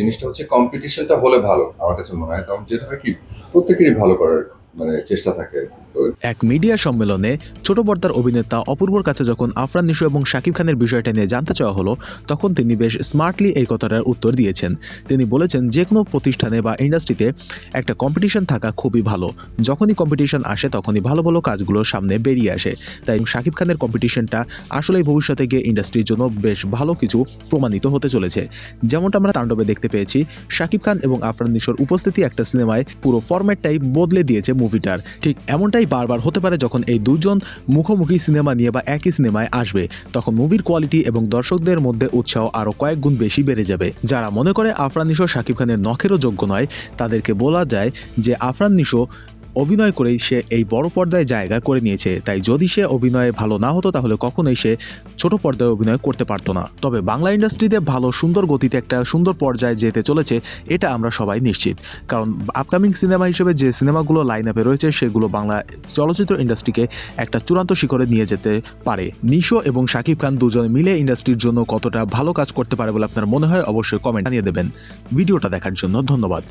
জিনিসটা হচ্ছে কম্পিটিশনটা হলে ভালো, আমার কাছে মনে হয়। কারণ যেটা হয় কি, প্রত্যেকেরই ভালো করার মানে চেষ্টা থাকে তো এক মিডিয়া সম্মেলনে ছোট পর্দার অভিনেতা অপূর্বর কাছে যখন আফরান নিশো এবং শাকিব খানের বিষয়টা নিয়ে জানতে চাওয়া হলো, তখন তিনি বেশ স্মার্টলি এই কথাটার উত্তর দিয়েছেন। তিনি বলেছেন যে কোনো প্রতিষ্ঠানে বা ইন্ডাস্ট্রিতে একটা কম্পিটিশন থাকা খুবই ভালো। যখনই কম্পিটিশন আসে, তখনই ভালো ভালো কাজগুলো সামনে বেরিয়ে আসে। তাই শাকিব খানের কম্পিটিশনটা আসলেই ভবিষ্যতে গিয়ে ইন্ডাস্ট্রির জন্য বেশ ভালো কিছু প্রমাণিত হতে চলেছে। যেমনটা আমরা তাণ্ডবে দেখতে পেয়েছি, শাকিব খান এবং আফরান নিশোর উপস্থিতি একটা সিনেমায় পুরো ফরম্যাটটাই বদলে দিয়েছে মুভিটার ঠিক এমনটাই বারবার হতে পারে যখন এই দুজন মুখোমুখি সিনেমা নিয়ে বা একই সিনেমায় আসবে। তখন মুভির কোয়ালিটি এবং দর্শকদের মধ্যে উৎসাহ আরও কয়েক গুণ বেশি বেড়ে যাবে। যারা মনে করে আফরান নিশো, শাকিব খানের নখেরও যোগ্য নয়, তাদেরকে বলা যায় যে আফরান নিশো অভিনয় করেই সে এই বড় পর্দায় জায়গা করে নিয়েছে। তাই যদি সে অভিনয়ে ভালো না হতো, তাহলে কখনোই সে ছোট পর্দায় অভিনয় করতে পারতো না। তবে বাংলা ইন্ডাস্ট্রিতে ভালো, সুন্দর গতিতে একটা সুন্দর পর্যায়ে যেতে চলেছে, এটা আমরা সবাই নিশ্চিত। কারণ আপকামিং সিনেমা হিসেবে যে সিনেমাগুলো লাইন আপে রয়েছে, সেগুলো বাংলা চলচ্চিত্র ইন্ডাস্ট্রিকে একটা চূড়ান্ত শিখরে নিয়ে যেতে পারে। নিশো এবং শাকিব খান দুজনে মিলে ইন্ডাস্ট্রির জন্য কতটা ভালো কাজ করতে পারে বলে আপনার মনে হয়, অবশ্যই কমেন্ট জানিয়ে দেবেন। ভিডিওটা দেখার জন্য ধন্যবাদ।